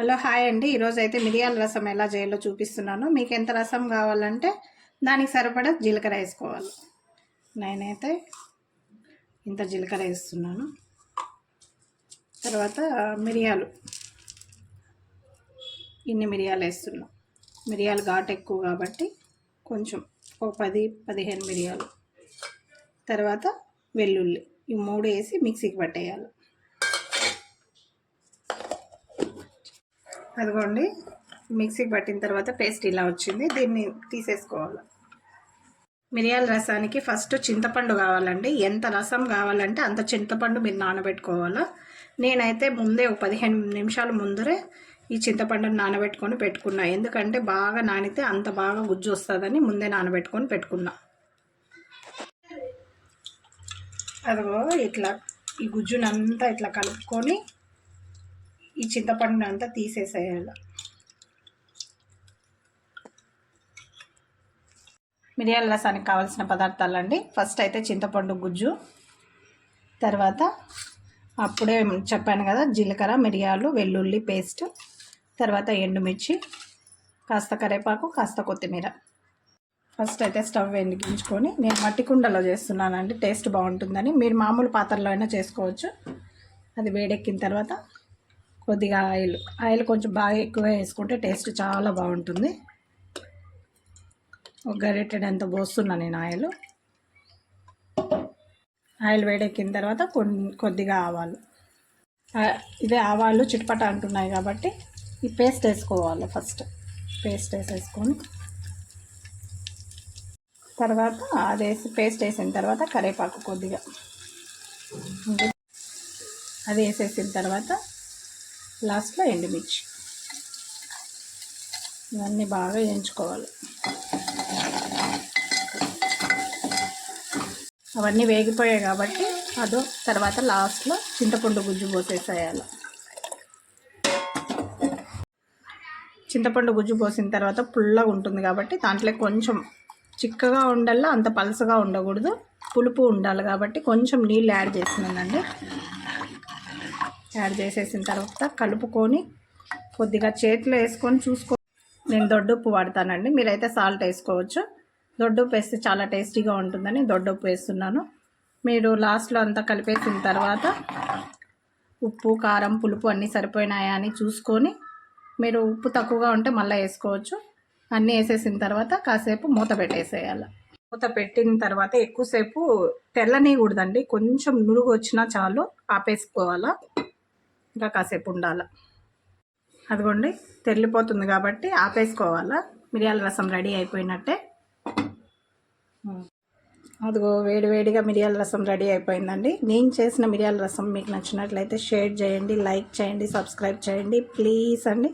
Hello hi అండి. ఈరోజు అయితే మిరియాల రసం ఎలా చేయాలో చూపిస్తున్నాను. మీకు ఎంత రసం కావాలంటే దానికి సరిపడా జీలకర్ర వేసుకోవాలి. నేనైతే ఇంత జీలకర్ర వేస్తున్నాను. తర్వాత మిరియాలు. ఇన్ని మిరియాలు వేస్తున్నాం. మిరియాలు ఘాటు ఎక్కువ కాబట్టి కొంచెం ఒక పది పదిహేను మిరియాలు. తర్వాత వెల్లుల్లి. ఈ మూడు వేసి మిక్సీకి పట్టేయాలి. అదిగోండి మిక్సీకి పట్టిన తర్వాత పేస్ట్ ఇలా వచ్చింది. దీన్ని తీసేసుకోవాలి. మిరియాల రసానికి ఫస్ట్ చింతపండు కావాలండి. ఎంత రసం కావాలంటే అంత చింతపండు మీరు నానబెట్టుకోవాలా. నేనైతే ముందే ఒక పదిహేను నిమిషాల ముందరే ఈ చింతపండుని నానబెట్టుకొని పెట్టుకున్నా. ఎందుకంటే బాగా నానితే అంత బాగా గుజ్జు వస్తుందని ముందే నానబెట్టుకొని పెట్టుకున్నా. అదిగో ఇట్లా ఈ గుజ్జునంతా ఇట్లా కలుపుకొని ఈ చింతపండుని అంతా తీసేసేయాలి. మిరియాల రసానికి కావాల్సిన పదార్థాలు అండి ఫస్ట్ అయితే చింతపండు గుజ్జు తర్వాత అప్పుడే చెప్పాను కదా జీలకర్ర మిరియాలు వెల్లుల్లి పేస్ట్ తర్వాత ఎండుమిర్చి కాస్త కరివేపాకు కాస్త కొత్తిమీర. ఫస్ట్ అయితే స్టవ్ వెలిగించుకొని నేను మట్టి కుండలో చేస్తున్నానండి టేస్ట్ బాగుంటుందని. మీరు మామూలు పాత్రలో అయినా చేసుకోవచ్చు. అది వేడెక్కిన తర్వాత కొద్దిగా ఆయిల్. ఆయిల్ కొంచెం బాగా ఎక్కువ వేసుకుంటే టేస్ట్ చాలా బాగుంటుంది. ఒక గరిటెడంత పోస్తున్నా నేను ఆయిల్. ఆయిల్ వేడెక్కిన తర్వాత కొద్దిగా ఆవాలు. ఇదే ఆవాలు చిట్పట అంటున్నాయి కాబట్టి ఈ పేస్ట్ వేసుకోవాలి ఫస్ట్. పేస్ట్ వేసేసుకొని తర్వాత అది వేసి పేస్ట్ వేసిన తర్వాత కరివేపాకు కొద్దిగా. అది వేసేసిన తర్వాత లాస్ట్లో ఎండుమిర్చి. ఇవన్నీ బాగా వేయించుకోవాలి. అవన్నీ వేగిపోయాయి కాబట్టి అదో తర్వాత లాస్ట్లో చింతపండు గుజ్జు పోసేసేయాలి. చింతపండు గుజ్జు పోసిన తర్వాత పుల్లగా ఉంటుంది కాబట్టి దాంట్లో కొంచెం చిక్కగా ఉండాలా అంత పలసగా ఉండకూడదు. పులుపు ఉండాలి కాబట్టి కొంచెం నీళ్ళు యాడ్ చేసినానండి. యాడ్ చేసేసిన తర్వాత కలుపుకొని కొద్దిగా చేతిలో వేసుకొని చూసుకో నేను దొడ్డుప్పు వాడతానండి. మీరైతే సాల్ట్ వేసుకోవచ్చు. దొడ్డుప్పు వేస్తే చాలా టేస్టీగా ఉంటుందని దొడ్డుప్పు వేస్తున్నాను. మీరు లాస్ట్లో అంతా కలిపేసిన తర్వాత ఉప్పు కారం పులుపు అన్నీ సరిపోయినాయా అని చూసుకొని మీరు ఉప్పు తక్కువగా ఉంటే మళ్ళీ వేసుకోవచ్చు. అన్నీ వేసేసిన తర్వాత కాసేపు మూత పెట్టేసేయాలి. మూత పెట్టిన తర్వాత ఎక్కువసేపు తెల్లనీయకూడదండి. కొంచెం నురుగు వచ్చినా చాలు ఆపేసుకోవాలా. ఇంకా కాసేపు ఉండాలి. అదిగోండి తెల్లిపోతుంది కాబట్టి ఆపేసుకోవాలా? మిరియాల రసం రెడీ అయిపోయినట్టే. అదిగో వేడివేడిగా మిరియాల రసం రెడీ అయిపోయిందండి. నేను చేసిన మిరియాల రసం మీకు నచ్చినట్లయితే షేర్ చేయండి లైక్ చేయండి సబ్స్క్రైబ్ చేయండి. ప్లీజ్ అండి.